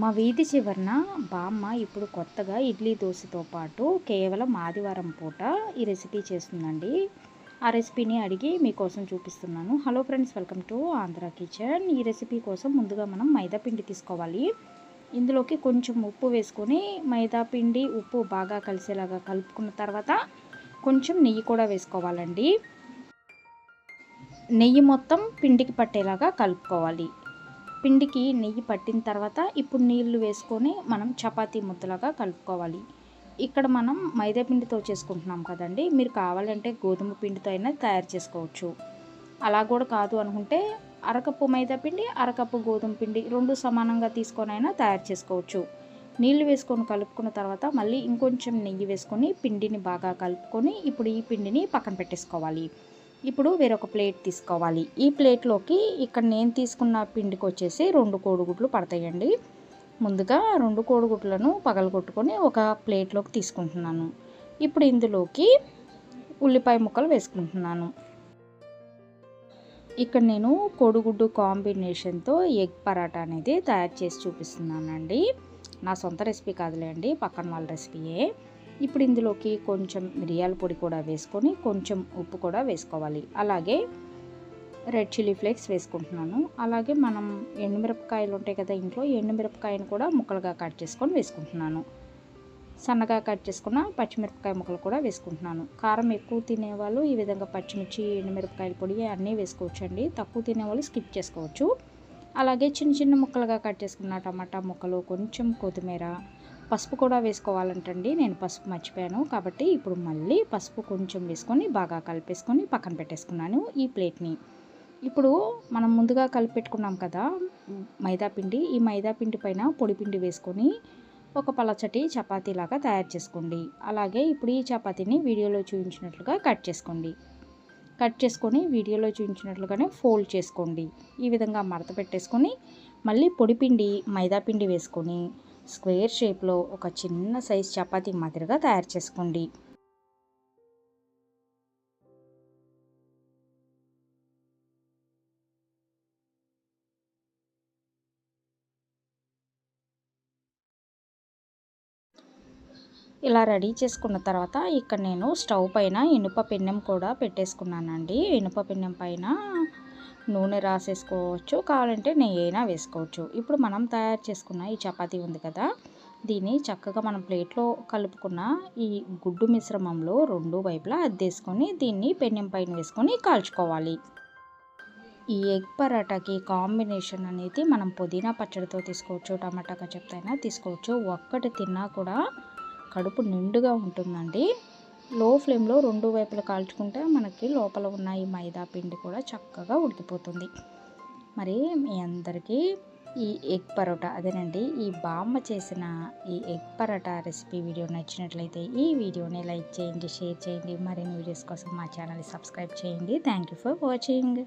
మా వీధి చివరన బామ్మ ఇప్పుడు కొత్తగా ఇడ్లీ దోశతో పాటు కేవలం ఆదివారం పూట ఈ రెసిపీ చేస్తుందండి. ఆ రెసిపీని అడిగి మీకోసం చూపిస్తున్నాను. Hello friends welcome to Andhra kitchen ఈ రెసిపీ కోసం ముందుగా మనం మైదాపిండి తీసుకోవాలి. ఇందులోకి కొంచెం ఉప్పు వేసుకొని మైదా పిండి ఉప్పు బాగా కలిసేలాగా కలుపుకున్న తర్వాత కొంచెం నెయ్యి కూడా వేసుకోవాలండి. నెయ్యి మొత్తం పిండికి పట్టేలాగా కలుపుకోవాలి. పిండికి నెయ్యి పట్టిన తర్వాత ఇప్పుడు నీళ్ళు వేసుకొని మనం చపాతీ ముద్దలాగా కలుపుకోవాలి. ఇక్కడ మనం మైదా పిండితో చేసుకుంటున్నాం కదండి. మీరు కావాలంటే గోధుమ పిండితో అయినా తయారు చేసుకోవచ్చు. అలా కూడా కాదు అనుకుంటే అరకప్పు మైదా పిండి అరకప్పు గోధుమ పిండి రెండు సమానంగా తీసుకొని అయినా తయారు చేసుకోవచ్చు. నీళ్ళు వేసుకొని కలుపుకున్న తర్వాత మళ్ళీ ఇంకొంచెం నెయ్యి వేసుకొని పిండిని బాగా కలుపుకొని ఇప్పుడు ఈ పిండిని పక్కన పెట్టేసుకోవాలి. ఇప్పుడు వేరొక ప్లేట్ తీసుకోవాలి. ఈ ప్లేట్లోకి ఇక్కడ నేను తీసుకున్న పిండికి వచ్చేసి రెండు కోడిగుడ్లు పడతాయండి. ముందుగా రెండు కోడిగుడ్లను పగలగొట్టుకొని ఒక ప్లేట్లోకి తీసుకుంటున్నాను. ఇప్పుడు ఇందులోకి ఉల్లిపాయ ముక్కలు వేసుకుంటున్నాను. ఇక్కడ నేను కోడిగుడ్డు కాంబినేషన్తో ఎగ్ పరాటా అనేది తయారు చేసి చూపిస్తున్నానండి. నా సొంత రెసిపీ కాదులేండి పక్కన వాళ్ళ రెసిపీయే. ఇప్పుడు ఇందులోకి కొంచెం మిరియాల పొడి కూడా వేసుకొని కొంచెం ఉప్పు కూడా వేసుకోవాలి. అలాగే రెడ్ చిల్లీ ఫ్లేక్స్ వేసుకుంటున్నాను. అలాగే మనం ఎండుమిరపకాయలు ఉంటాయి కదా ఇంట్లో ఎండుమిరపకాయను కూడా ముక్కలుగా కట్ చేసుకొని వేసుకుంటున్నాను. సన్నగా కట్ చేసుకున్న పచ్చిమిరపకాయ ముక్కలు కూడా వేసుకుంటున్నాను. కారం ఎక్కువ తినేవాళ్ళు ఈ విధంగా పచ్చిమిర్చి ఎండుమిరపకాయల పొడి అన్నీ వేసుకోవచ్చు అండి తక్కువ తినేవాళ్ళు స్కిప్ చేసుకోవచ్చు. అలాగే చిన్న చిన్న ముక్కలుగా కట్ చేసుకున్న టమాటా ముక్కలు కొంచెం కొత్తిమీర పసుపు కూడా వేసుకోవాలంటండి. నేను పసుపు మర్చిపోయాను. కాబట్టి ఇప్పుడు మళ్ళీ పసుపు కొంచెం వేసుకొని బాగా కలిపేసుకొని పక్కన పెట్టేసుకున్నాను ఈ ప్లేట్ని. ఇప్పుడు మనం ముందుగా కలిపి పెట్టుకున్నాం కదా మైదా పిండి. ఈ మైదా పిండి పైన పొడిపిండి వేసుకొని ఒక పలచటి చపాతీలాగా తయారు చేసుకోండి. అలాగే ఇప్పుడు ఈ చపాతీని వీడియోలో చూపించినట్లుగా కట్ చేసుకోండి. కట్ చేసుకొని వీడియోలో చూపించినట్లుగానే ఫోల్డ్ చేసుకోండి. ఈ విధంగా మడత పెట్టేసుకొని మళ్ళీ పొడిపిండి మైదాపిండి వేసుకొని స్క్వేర్ షేప్లో ఒక చిన్న సైజ్ చపాతీ మాదిరిగా తయారు చేసుకోండి. ఇలా రెడీ చేసుకున్న తర్వాత ఇక్కడ నేను స్టవ్ పైన ఇనుప పిన్నెం కూడా పెట్టేసుకున్నానండి. ఇనుప పిన్నెం పైన నూనె రాసేసుకోవచ్చు కావాలంటే నెయ్యి అయినా వేసుకోవచ్చు. ఇప్పుడు మనం తయారు చేసుకున్న ఈ చపాతీ ఉంది కదా దీన్ని చక్కగా మనం ప్లేట్లో కలుపుకున్న ఈ గుడ్డు మిశ్రమంలో రెండు వైపులా అద్దేసుకొని దీన్ని పెన్నెం పైన వేసుకొని కాల్చుకోవాలి. ఈ ఎగ్ పరాటాకి కాంబినేషన్ అనేది మనం పుదీనా పచ్చడితో తీసుకోవచ్చు టమాటా కచప్తో అయినా తీసుకోవచ్చు. ఒక్కటి తిన్నా కూడా కడుపు నిండుగా ఉంటుందండి. లో ఫ్లేమ్లో రెండు వైపులు కాల్చుకుంటే మనకి లోపల ఉన్న ఈ మైదా పిండి కూడా చక్కగా ఉడికిపోతుంది. మరి మీ అందరికీ ఈ ఎగ్ పరోటా అదేనండి ఈ బామ్మ చేసిన ఈ ఎగ్ పరోటా రెసిపీ వీడియో నచ్చినట్లయితే ఈ వీడియోని లైక్ చేయండి షేర్ చేయండి మరిన్ని వీడియోస్ కోసం మా ఛానల్ని సబ్స్క్రైబ్ చేయండి. Thank you for watching.